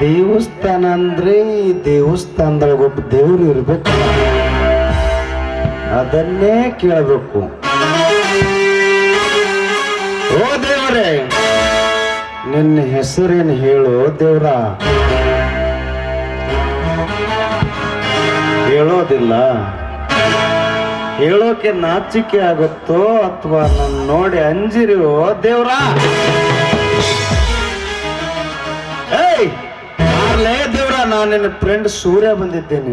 ದೇವಸ್ಥಾನ ಅಂದ್ರೆ ಈ ದೇವಸ್ಥಾನದೊಳಗೆ ಒಬ್ಬ ದೇವ್ರು ಇರ್ಬೇಕು. ಅದನ್ನೇ ಕೇಳಬೇಕು. ಓ ದೇವರೇ, ನಿನ್ನ ಹೆಸರೇನು ಹೇಳು ದೇವ್ರ? ಹೇಳೋದಿಲ್ಲ. ಹೇಳೋಕೆ ನಾಚಿಕೆ ಆಗುತ್ತೋ ಅಥವಾ ನನ್ನ ನೋಡಿ ಅಂಜಿರಿವೋ ದೇವ್ರ? ಅಲ್ಲೇ ದೇವ್ರ, ನಾನು ನಿನ್ನ ಫ್ರೆಂಡ್ ಸೂರ್ಯ ಬಂದಿದ್ದೇನೆ.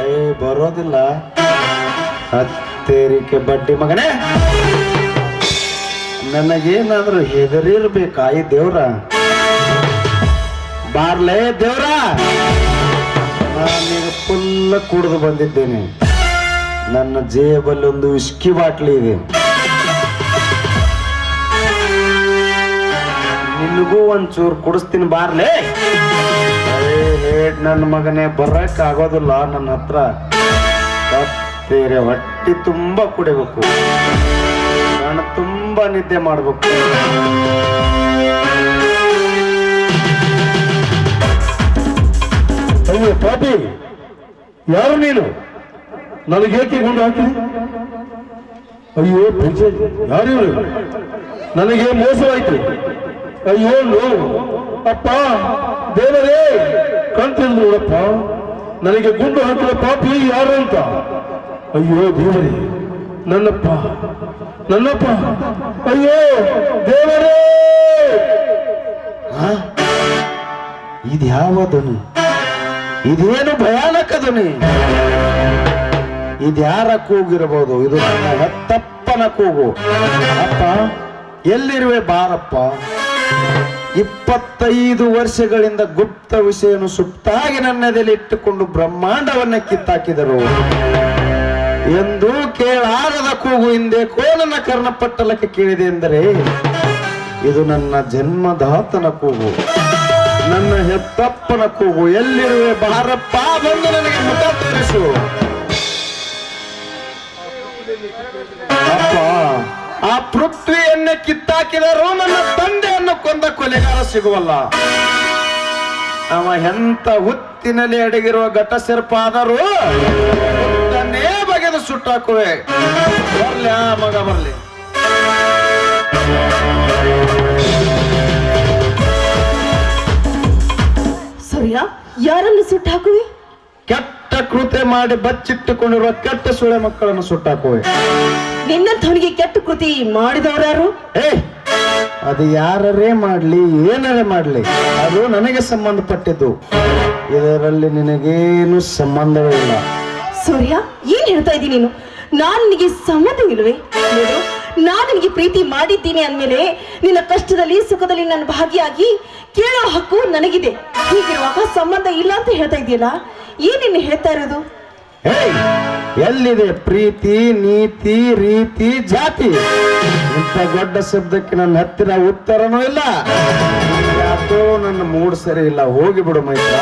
ಏಯ್, ಬರೋದಿಲ್ಲ. ಹತ್ತೇರಿಕೆ ಬಡ್ಡಿ ಮಗನೇ. ನನಗೇನಾದ್ರೂ ಈ ದೇವ್ರ? ಬಾರ್ಲೇ ದೇವ್ರ. ನಾನೀಗ ಫುಲ್ಲ ಕುಡಿದು ಬಂದಿದ್ದೇನೆ. ನನ್ನ ಜೇಬಲ್ಲಿ ಒಂದು ಇಸ್ಕಿ ಬಾಟ್ಲಿ ಇದೆ. ನಿನಗೂ ಒಂಚೂರು ಕುಡಿಸ್ತೀನಿ ಬಾರ್ಲೇ. ನನ್ನ ಮಗನೇ, ಬರಕ್ ಆಗೋದಿಲ್ಲ ನನ್ನ ಹತ್ರ. ಬೇರೆ ಹೊಟ್ಟಿ ತುಂಬಾ ಕುಡಿಬೇಕು. ನಾನು ತುಂಬಾ ನಿದ್ದೆ ಮಾಡ್ಬೇಕು. ಅಯ್ಯೋ, ಪಾಪಿ, ಯಾರು ನೀನು? ನನಗೇಕೆ ಗುಂಡು ಹಾಕಿ? ಅಯ್ಯೋ ಯಾರು ನನಗೆ ಮೋಸವಾಯ್ತು. ಅಯ್ಯೋ ನೋ ಅಪ್ಪ, ದೇವರೇ ಕಣ್ತಿಲ್ ನೋಡಪ್ಪ. ನನಗೆ ಗುಂಡು ಹಾಕಿದ ಪಾಪಿ ಯಾರು ಅಂತ? ಅಯ್ಯೋ, ದೇವರೇ, ನನ್ನಪ್ಪ ನನ್ನಪ್ಪ. ಅಯ್ಯೋ, ದೇವರೇ? ಇದ್ಯಾವ ಇದೇನು ಭಯಾನಕ ಧ್ವನಿ? ಇದ್ಯಾರ ಕೂಗಿರಬಹುದು? ಇದು ನನ್ನ ಹೆತ್ತಪ್ಪನ ಕೂಗು. ಅಪ್ಪ, ಎಲ್ಲಿರುವೆ ಬಾರಪ್ಪ? ಇಪ್ಪತ್ತೈದು ವರ್ಷಗಳಿಂದ ಗುಪ್ತ ವಿಷಯನು ಸುಪ್ತಾಗಿ ನನ್ನದಲ್ಲಿ ಇಟ್ಟುಕೊಂಡು ಬ್ರಹ್ಮಾಂಡವನ್ನ ಕಿತ್ತಾಕಿದರು. ಎಂದು ಕೇಳಾರದ ಕೂಗು ಹಿಂದೆ ಕೋಲನ ಕರ್ಣಪಟ್ಟಲಕ್ಕೆ ಕೇಳಿದೆ ಎಂದರೆ, ಇದು ನನ್ನ ಜನ್ಮದಾತನ ಕೂಗು. ನನ್ನ ಹೆತ್ತಪ್ಪನ ಕೂಗು. ಎಲ್ಲಿರುವೆ ಬಾರಪ್ಪ ಬಂದು ನನಗೆ ಮುಖ ತೋರಿಸು. ಅಪ್ಪ ಆ ಪೃಥ್ವಿಯನ್ನೇ ಕಿತ್ತಾಕಿದರೂ ನನ್ನ ತಂದೆಯನ್ನು ಕೊಂದ ಕೊಲೆಗಾರ ಸಿಗುವಲ್ಲ. ಅವ ಎಂತ ಹುತ್ತಿನಲ್ಲಿ ಅಡಗಿರುವ ಘಟ ಸೆರ್ಪ ಆದರೂ ತನ್ನೇ ಬಗೆದು ಸುಟ್ಟಾಕುವೆ. ಬರ್ಲಿ ಆ ಮಗ ಬರ್ಲಿ. ಸರಿಯಾ? ಯಾರನ್ನು ಸುಟ್ಟಾಕುವೆ? ಕೆಟ್ಟ ಕೃತ್ಯ ಮಾಡಿ ಬಚ್ಚಿಟ್ಟುಕೊಂಡಿರುವ ಕೆಟ್ಟ ಸುಳೆ ಮಕ್ಕಳನ್ನು ಸುಟ್ಟಾಕುವೆ. ನಿನ್ನಂಥವನಿಗೆ ಕೆಟ್ಟ ಕೃತಿ ಮಾಡಿದವರಾರು ಏ ಅದು ಯಾರರೇ ಮಾಡ್ಲಿ ಏನರೇ ಮಾಡ್ಲಿ ಅದು ನನಗೆ ಸಂಬಂಧಪಟ್ಟಿದ್ದು. ಇದರಲ್ಲಿ ನಿನಗೇನು ಸಂಬಂಧವೇ ಇಲ್ಲ ಸೂರ್ಯ ಏನ್ ಹೇಳ್ತಾ ಇದ್ದೀನಿ ನೀನು? ನಾನು ನಿನಗೆ ಸಂಬಂಧ ಇಲ್ವೇ ನಾನ್ ನಿನಗೆ ಪ್ರೀತಿ ಮಾಡಿದ್ದೀನಿ ಅಂದಮೇಲೆ ನಿನ್ನ ಕಷ್ಟದಲ್ಲಿ ಸುಖದಲ್ಲಿ ನನ್ನ ಭಾಗಿಯಾಗಿ ಕೇಳೋ ಹಕ್ಕು ನನಗಿದೆ. ಹೀಗಿರುವಾಗ ಸಂಬಂಧ ಇಲ್ಲ ಅಂತ ಹೇಳ್ತಾ ಇದೆಯಲ್ಲ ಏನೇನು ಹೇಳ್ತಾ ಇರೋದು? ಎಲ್ಲಿದೆ ಪ್ರೀತಿ ನೀತಿ ರೀತಿ ಜಾತಿ? ಇಂಥ ದೊಡ್ಡ ಶಬ್ದಕ್ಕೆ ನನ್ನ ಹತ್ತಿರ ಉತ್ತರನೂ ಇಲ್ಲ. ಯಾಕೋ ನನ್ನ ಮೂಡ್ ಸರಿ ಇಲ್ಲ. ಹೋಗಿ ಬಿಡು ಮೈತ್ರ.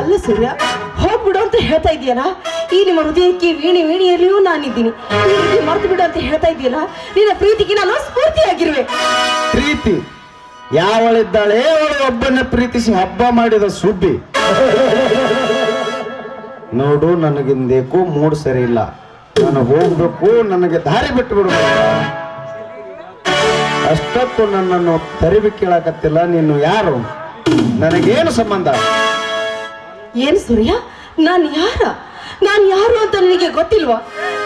ಅಲ್ಲ ಸೂರ್ಯ ಹೇಳ್ತಾ ಇದೆಯಲ್ಲ? ಈ ನಿಮ್ಮ ಹೃದಯಕ್ಕೆ ವೀಣಿ ವೀಣಿಯಲ್ಲಿಯೂ ನಾನಿದ್ದೀನಿ. ಈ ರೀತಿ ಮರ್ತು ಬಿಡು ಅಂತ ಹೇಳ್ತಾ ಇದೆಯಲ್ಲ? ನಿನ್ನ ಪ್ರೀತಿಗೆ ನಾನು ಸ್ಫೂರ್ತಿಯಾಗಿರುವೆ. ಪ್ರೀತಿ. ಯಾವಳಿದ್ದಾಳೆ ಅವಳು ಒಬ್ಬನ ಪ್ರೀತಿಸಿ ಹಬ್ಬ ಮಾಡಿದ ಸುಬ್ಬಿ. ನೋಡು ನನಗಿಂದೇಕು ಮೂಡ್ ಸರಿ ಇಲ್ಲ. ನಾನು ಹೋಗ್ಬೇಕು ನನಗೆ ದಾರಿ ಬಿಟ್ಟು ಬಿಡು. ಅಷ್ಟಕ್ಕೂ ನನ್ನನ್ನು ತರಿಬಿ ಕೇಳಕತ್ತಿಲ್ಲ ನೀನು ಯಾರು? ನನಗೇನು ಸಂಬಂಧ? ಏನು ಸೂರ್ಯ? ನಾನ್ ಯಾರ? ನಾನು ಯಾರು ಅಂತ ನನಗೆ ಗೊತ್ತಿಲ್ವಾ?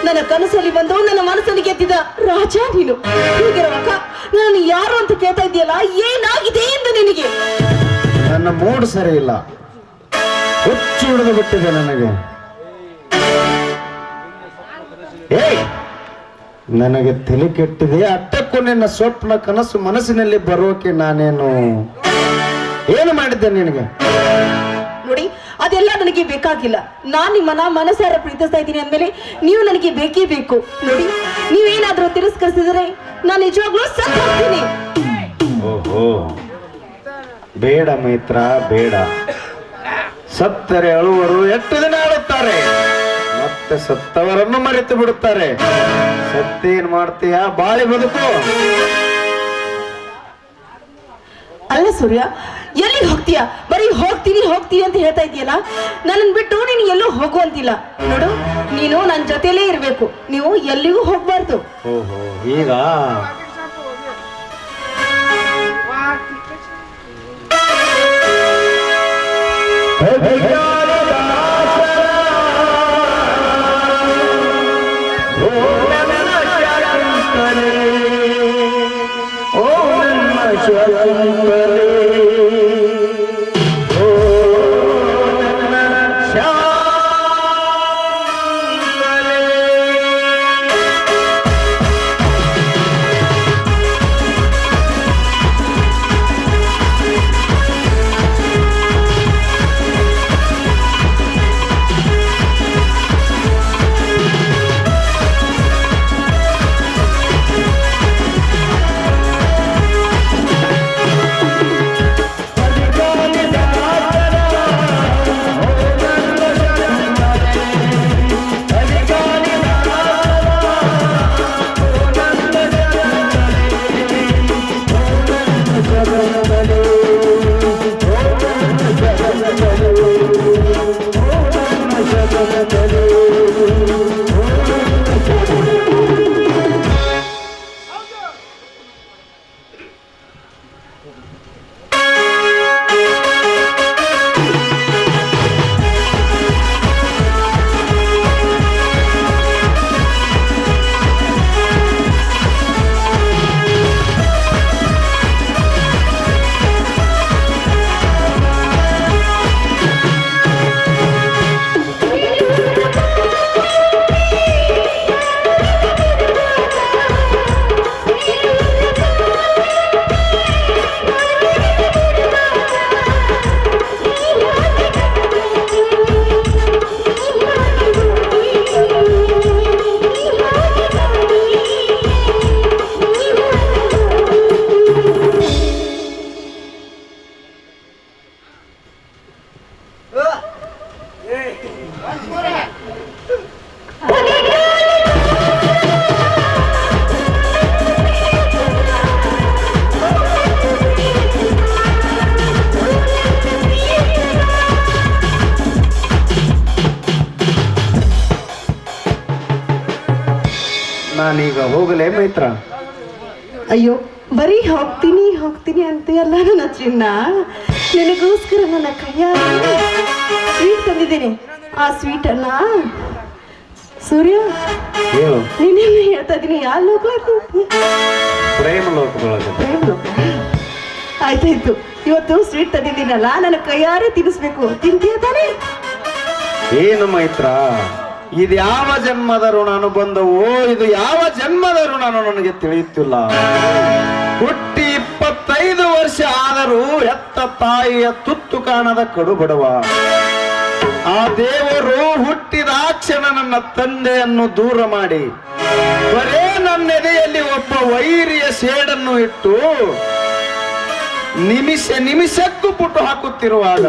ನನ್ನ ಕನಸಲ್ಲಿ ಬಂದು ನನ್ನ ಮನಸ್ಸಲ್ಲಿ ಗೆದ್ದಿದ ರಾಜ ನೀನು. ಹೀಗಿರುವಾಗ ನಾನು ಯಾರು ಅಂತ ಕೇಳ್ತಾ ಇದೆಯಲ್ಲ ಏನಾಗಿದೆ ಎಂದು ನಿನಗೆ? ನನ್ನ ಮೂಡ್ ಸರಿ ಇಲ್ಲ. ಹುಚ್ಚು ಹಿಡಿದು ಬಿಟ್ಟಿದೆ ನನಗೆ. ಏಯ್! ನನಗೆ ತಲೆ ಕೆಟ್ಟಿದೆ. ಅಟ್ಟಕ್ಕೂ ನಿನ್ನ ಸ್ವಪ್ನ ಕನಸು ಮನಸ್ಸಿನಲ್ಲಿ ಬರೋಕೆ ನಾನೇನು? ಏನು ಮಾಡಿದ್ದೆ ನಿನಗೆ? ಅದೆಲ್ಲ ನನಗೆ ಬೇಕಾಗಿಲ್ಲ. ನಾನು ನಿಮ್ಮನ್ನ ಮನಸಾರ ಪ್ರೀತಿಸ್ತಾ ಇದ್ದೀನಿ ಅಂದಮೇಲೆ ನೀವು ನನಗೆ ಬೇಕೇ ಬೇಕು. ನೋಡಿ, ನೀವೇನಾದ್ರೂ ತಿರಸ್ಕರಿಸಿದ್ರೆ ನಾನು ನಿಜವಾಗ್ಲೂ ಸತ್ತು ಓಹೋ. ಬೇಡ ಮೈತ್ರ, ಬೇಡ. ಸತ್ತರೆ ಅಳುವರು ಎಷ್ಟು ದಿನ ಅಳುತ್ತಾರೆ ಮತ್ತೆ ಸತ್ತವರನ್ನು ಮರೆತು ಬಿಡುತ್ತಾರೆ. ಸತ್ತೇನ್ ಮಾಡ್ತೀಯಾ? ಬಾಳಿ ಬದುಕು. ಅಲ್ಲ ಸೂರ್ಯ ಎಲ್ಲಿಗೆ ಹೋಗ್ತೀಯಾ? ಬರೀ ಹೋಗ್ತೀನಿ ಹೋಗ್ತೀನಿ ಅಂತ ಹೇಳ್ತಾ ಇದೆಯಲ್ಲ ನನ್ನನ್ನು ಬಿಟ್ಟು ನೀನು ಎಲ್ಲೂ ಹೋಗುವಂತಿಲ್ಲ ನೋಡು ನೀನು ನನ್ನ ಜೊತೆಲೇ ಇರ್ಬೇಕು. ನೀವು ಎಲ್ಲಿಗೂ ಹೋಗ್ಬಾರ್ದು. ಓಹೋ ಈಗ? चरण पर ನಾನೀಗ ಹೋಗಲೇ ಮೈತ್ರ. ಅಯ್ಯೋ ಬರೀ ಹೋಗ್ತೀನಿ ಹೋಗ್ತೀನಿ ಅಂತೀಯಲ್ಲ ನನ್ನ ಚಿನ್ನ. ನಿನಗೋಸ್ಕರ ನನ್ನ ಕೈಯಾರೆ ಸ್ವೀಟ್ ತಂದಿದ್ದೀನಿ. ಆ ಸ್ವೀಟ್ ಅಲ್ಲ ಸೂರ್ಯ ಹೇಳು ನೀನೇನು ಹೇಳ್ತಾ ಇದ್ದೀನಿ. ಯಾವ ಲೋಕ ಪ್ರೇಮ ಲೋಕದೊಳಗೆ ಆಯ್ತಾಯ್ತು. ಇವತ್ತು ಸ್ವೀಟ್ ತಂದಿದ್ದೀನಲ್ಲ ನನ್ನ ಕೈಯಾರೆ ತಿನ್ನಿಸ್ಬೇಕು. ತಿಂತೀಯ ತಾನೇ? ಏನು ಮೈತ್ರ? ಇದು ಯಾವ ಜನ್ಮದ ಋಣನು ಬಂದವು ಇದು ಯಾವ ಜನ್ಮದ ಋಣನು ನನಗೆ ತಿಳಿಯುತ್ತಿಲ್ಲ. ಹುಟ್ಟಿ ವರ್ಷ ಆದರೂ ಹೆತ್ತ ತಾಯಿಯ ತುತ್ತು ಕಾಣದ ಕಡು ಬಡವ ಆ ದೇವರು ಹುಟ್ಟಿದಾಕ್ಷಣ ನನ್ನ ತಂದೆಯನ್ನು ದೂರ ಮಾಡಿ, ಬರೇ ನನ್ನ ಎದೆಯಲ್ಲಿ ಒಬ್ಬ ವೈರಿಯ ಸೇಡನ್ನು ಇಟ್ಟು ನಿಮಿಷ ನಿಮಿಷಕ್ಕೂ ಪುಟ್ಟು ಹಾಕುತ್ತಿರುವಾಗ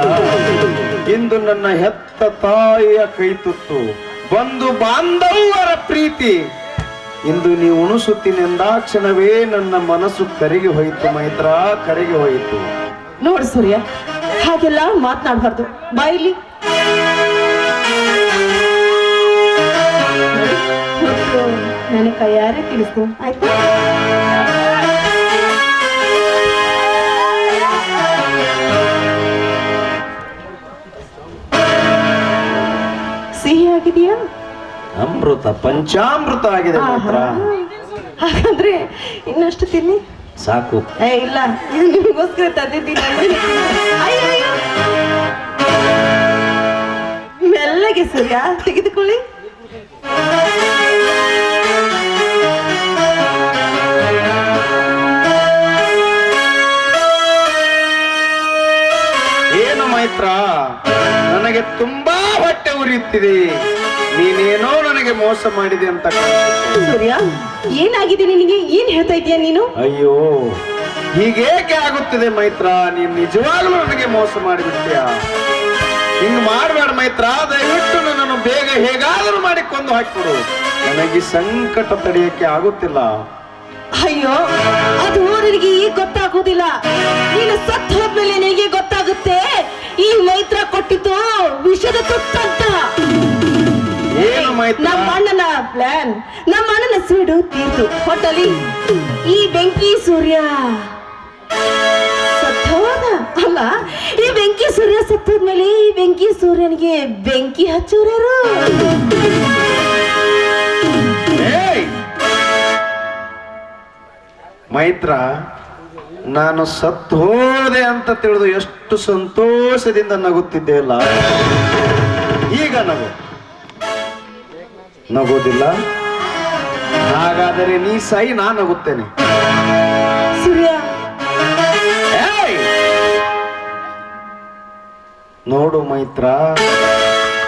ಇಂದು ನನ್ನ ಹೆತ್ತ ತಾಯಿಯ ಕೈ ತುತ್ತು. ಬಂಧು ಬಾಂಧವರ ಪ್ರೀತಿ ಇಂದು ನೀವು ಕ್ಷಣವೇ ನನ್ನ ಮನಸ್ಸು ಕರಿಗೆ ಹೋಯಿತು ಮೈತ್ರ, ಕರಿಗೆ ಹೋಯಿತು. ನೋಡು ಸೂರ್ಯ, ಹಾಗೆಲ್ಲ ಮಾತನಾಡಬಾರ್ದು. ಬಾಯಿಲಿ ನನಗೆ ಕೈಯಾರೆ ತಿಳಿಸ್ತೀನಿ ಆಯ್ತಾ? ಅಮೃತ ಪಂಚಾಮೃತ ಆಗಿದೆ ಮಾತ್ರ. ಹಾಗಾದ್ರೆ ಇನ್ನಷ್ಟು ತಿನ್ನಿ. ಸಾಕು. ಏ ಇಲ್ಲ. ಇದು ನಿಮಗೋಸ್ಕರ ತಂದಿದ್ದೀನಿ. ಅಯ್ಯೋ, ಅಯ್ಯೋ. ಮೆಲ್ಲಗೆ ಸೂರ್ಯ ತೆಗೆದುಕೊಳ್ಳಿ. ಏನು ಮೈತ್ರ? ನನಗೆ ತುಂಬಾ ಹೊಟ್ಟೆ ಉರಿಯುತ್ತಿದೆ. ನೀನೇನೋ ನನಗೆ ಮೋಸ ಮಾಡಿದೆ ಅಂತ. ಸೂರ್ಯ ಏನಾಗಿದೆ ನಿನಗೆ? ಏನ್ ಹೇಳ್ತಾ ಇದೀಯ ನೀನು? ಅಯ್ಯೋ ಹೀಗೇಕೆ ಆಗುತ್ತಿದೆ ಮೈತ್ರ? ನೀನ್ ನಿಜವಾಗ್ಲೂ ನನಗೆ ಮೋಸ ಮಾಡಿಬಿಡ್ತೀಯ? ಹಿಂಗ್ ಮಾಡಬೇಡ ಮೈತ್ರ ದಯವಿಟ್ಟು ನನ್ನನ್ನು ಬೇಗ ಹೇಗಾದರೂ ಮಾಡಿ ಕೊಂದು ಹಾಕ್ಬಿಡು. ನನಗೆ ಸಂಕಟ ತಡೆಯಕ್ಕೆ ಆಗುತ್ತಿಲ್ಲ. ಅಯ್ಯೋ ಅದು ನನಗೆ ಈಗ ಗೊತ್ತಾಗುವುದಿಲ್ಲ. ನೀನು ಸತ್ತು ಹೋದ್ಮೇಲೆ ನಿನಗೆ ಗೊತ್ತಾಗುತ್ತೆ. ಈ ಮೈತ್ರ ಕೊಟ್ಟಿತು ವಿಷದ ತುತ್ತಂತ. ನಮ್ಮ ಅಣ್ಣನ ಪ್ಲಾನ್ ನಮ್ಮ ಅಣ್ಣನ ಸೀಡು ತೀರ್ತು ಹೊಟ್ಟಲಿ ಈ ಬೆಂಕಿ ಸೂರ್ಯ ಸತ್ತೋದ? ಅಲ್ಲ ಈ ಬೆಂಕಿ ಸೂರ್ಯ ಸತ್ತೋದ್ಮೇಲೆ ಈ ಬೆಂಕಿ ಸೂರ್ಯನಿಗೆ ಬೆಂಕಿ ಹಚ್ಚೋರ್ಯಾರು! ಮೈತ್ರ ನಾನು ಸತ್ತು ಹೋದೆ ಅಂತ ತಿಳಿದು ಎಷ್ಟು ಸಂತೋಷದಿಂದ ನಗುತ್ತಿದ್ದೆ ಅಲ್ಲ? ಈಗ ನಗು. ನಗೋದಿಲ್ಲ. ಹಾಗಾದರೆ ನೀ ಸೈ ನಾ ನಗುತ್ತೇನೆ! ನೋಡು ಮೈತ್ರ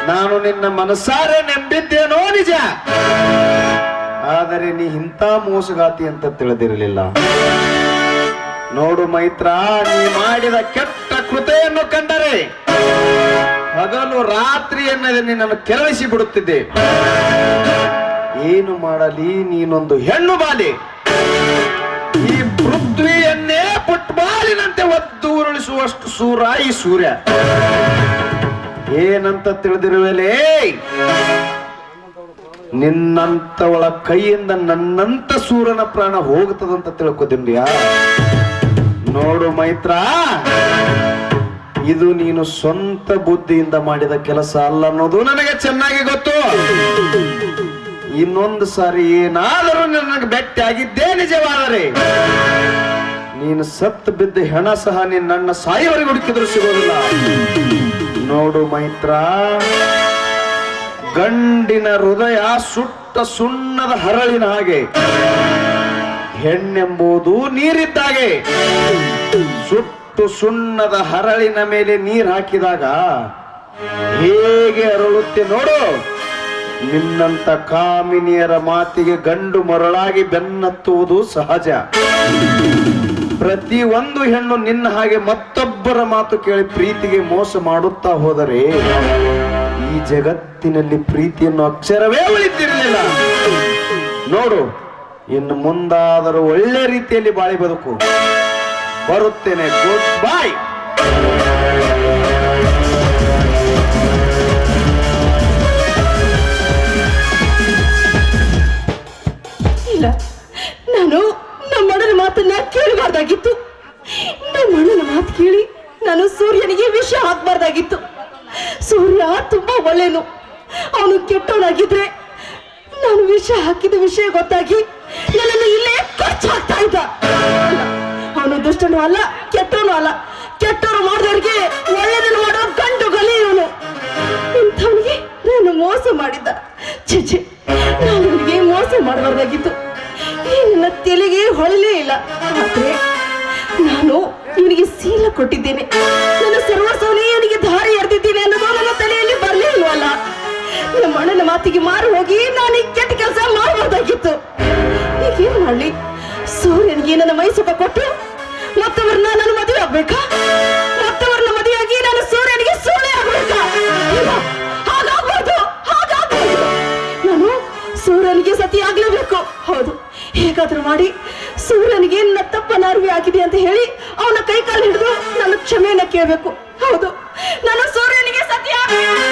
ನಾನು ನಿನ್ನ ಮನಸಾರೆ ನಂಬಿದ್ದೇನೋ ನಿಜ. ಆದರೆ ನೀ ಇಂಥ ಮೋಸಗಾತಿ ಅಂತ ತಿಳಿದಿರಲಿಲ್ಲ. ನೋಡು ಮೈತ್ರ ನೀ ಮಾಡಿದ ಕೆಟ್ಟ ಕೃತೆಯನ್ನು ಕಂಡರೆ. ಹಗಲು ರಾತ್ರಿ ಎನ್ನದೆ ನಿನ್ನನ್ನು ಕೆರಳಿಸಿ ಬಿಡುತ್ತಿದ್ದೆ. ಏನು ಮಾಡಲಿ ನೀನೊಂದು ಹೆಣ್ಣು ಬಾಲಿ. ಈ ಪೃಥ್ವಿಯನ್ನೇ ಪುಟ್ಬಾಲಿನಂತೆ ಒದ್ದು ಉರುಳಿಸುವಷ್ಟು ಸೂರ ಈ ಸೂರ್ಯ. ಏನಂತ ತಿಳಿದಿರುವಲೇ? ನಿನ್ನಂತವಳ ಕೈಯಿಂದ ನನ್ನಂತ ಸೂರನ ಪ್ರಾಣ ಹೋಗುತ್ತದಂತ ತಿಳ್ಕೊದಿಂದ್ಯಾ ನೋಡು ಮೈತ್ರ. ಇದು ನೀನು ಸ್ವಂತ ಬುದ್ಧಿಯಿಂದ ಮಾಡಿದ ಕೆಲಸ ಅಲ್ಲ ಅನ್ನೋದು ನನಗೆ ಚೆನ್ನಾಗಿ ಗೊತ್ತು. ಇನ್ನೊಂದು ಸಾರಿ ಏನಾದರೂ ನನಗೆ ಬೆಟ್ಟಿ ಆಗಿದ್ದೇ ನಿಜವಾದರೆ, ನೀನು ಸತ್ತು ಬಿದ್ದ ಹೆಣ ಸಹ ನಿನ್ನ ಸಾಯಿವರೆಗೆ ಹುಡುಕಿದ್ರು ಸಿಗೋದಿಲ್ಲ. ನೋಡು ಮೈತ್ರ, ಗಂಡಿನ ಹೃದಯ ಸುಟ್ಟ ಸುಣ್ಣದ ಹರಳಿನ ಹಾಗೆ, ಹೆಣ್ಣೆಂಬುದು ನೀರಿದ್ದಾಗೆ. ಸುಟ್ಟು ಸುಣ್ಣದ ಹರಳಿನ ಮೇಲೆ ನೀರು ಹಾಕಿದಾಗ ಹೇಗೆ ಅರಳುತ್ತೆ ನೋಡು. ನಿನ್ನಂತ ಕಾಮಿನಿಯರ ಮಾತಿಗೆ ಗಂಡು ಮರಳಾಗಿ ಬೆನ್ನತ್ತುವುದು ಸಹಜ. ಪ್ರತಿ ಒಂದು ಹೆಣ್ಣು ನಿನ್ನ ಹಾಗೆ ಮತ್ತೊಬ್ಬರ ಮಾತು ಕೇಳಿ ಪ್ರೀತಿಗೆ ಮೋಸ ಮಾಡುತ್ತಾ ಹೋದರೆ ಈ ಜಗತ್ತಿನಲ್ಲಿ ಪ್ರೀತಿಯನ್ನು ಅಕ್ಷರವೇ ಉಳಿತಿರಲಿಲ್ಲ. ನೋಡು, ಇನ್ನು ಮುಂದಾದರೂ ಒಳ್ಳೆ ರೀತಿಯಲ್ಲಿ ಬಾಳಿ ಬದುಕು. ಬರುತ್ತೇನೆ. ಗುಡ್ ಬಾಯ್ ಇಲ್ಲ, ನಾನು ನಮ್ಮ ಅಣ್ಣನ ಮಾತನ್ನ ಕೇಳಬಾರ್ದಾಗಿತ್ತು. ನಮ್ಮ ಅಣ್ಣನ ಮಾತು ಕೇಳಿ ನಾನು ಸೂರ್ಯನಿಗೆ ವಿಷ ಹಾಕ್ಬಾರ್ದಾಗಿತ್ತು. ಸೂರ್ಯ ತುಂಬಾ ಒಳ್ಳೇನು. ಅವನು ಕೆಟ್ಟವನಾಗಿದ್ರೆ ನಾನು ವಿಷ ಹಾಕಿದ ವಿಷಯ ಗೊತ್ತಾಗಿ ನನ್ನನ್ನು ಇಲ್ಲೇ ಖರ್ಚು ಹಾಕ್ತಾ ಇದ್ದ. ದುಷ್ಟನು ಅಲ್ಲ, ಕೆಟ್ಟವನು ಅಲ್ಲ. ಕೆಟ್ಟವರು ಮಾಡಿದವ್ರಿಗೆ ಒಳ್ಳೆದನ್ನು ಮಾಡೋ ಗಂಡು ಗಲಿ ಇವನು. ಇಂಥವನಿಗೆ ನಾನು ಮೋಸ ಮಾಡಿದ್ದ. ಚಿಚಿ ನಾನು ಅವನಿಗೆ ಮೋಸ ಮಾಡಬಾರ್ದಾಗಿತ್ತು ನನ್ನ ತಲೆಗೆ ಹೊಳಲೇ ಇಲ್ಲ. ಆದ್ರೆ ನಾನು ಇವನಿಗೆ ಸೀಲ ಕೊಟ್ಟಿದ್ದೇನೆ. ನನ್ನ ಸರ್ವಸ್ವನೇ ಇವನಿಗೆ ದಾರಿ ಎರೆದಿದ್ದೇನೆ ಅನ್ನೋದು ನನ್ನ ತಲೆಯಲ್ಲಿ ಬರಲೇ ಇಲ್ವಲ್ಲ. ನಮ್ಮ ಅಣ್ಣನ ಮಾತಿಗೆ ಮಾರು ಹೋಗಿ ನಾನು ಈ ಕೆಟ್ಟ ಕೆಲಸ ಮಾಡಬಾರ್ದಾಗಿತ್ತು ಈಗೇನು ಮಾಡಲಿ? ಸೂರ್ಯನಿಗೆ ನನ್ನ ಮೈಸೂಪ ಕೊಟ್ಟು ಮತ್ತೊಬ್ಬರನ್ನ ನಾನು ಮದುವೆ ಆಗ್ಬೇಕಾ? ಮತ್ತವ್ರನ್ನ ಮದುವೆಯಾಗಿ ನಾನು ಸೂರ್ಯನಿಗೆ ಸೂರ್ಯ ಆಗ್ಬೇಕಾ? ಹಾಗಾಗ್ಬೋದು ಹಾಗಾಗ್ಬಾರ್ದು ನಾನು ಸೂರ್ಯನಿಗೆ ಸತಿ ಆಗ್ಲೇಬೇಕು. ಹೌದು, ಹೇಗಾದ್ರೂ ಮಾಡಿ ಸೂರ್ಯನಿಗೆ ನನ್ನ ತಪ್ಪನ ಅರಿವಿ ಆಗಿದೆ ಅಂತ ಹೇಳಿ ಅವನ ಕೈ ಕಾಲು ಹಿಡಿದು ನನ್ನ ಕ್ಷಮೆಯನ್ನ ಕೇಳಬೇಕು. ಹೌದು, ನಾನು ಸೂರ್ಯನಿಗೆ ಸತಿ ಆಗ್ಬೇಕು.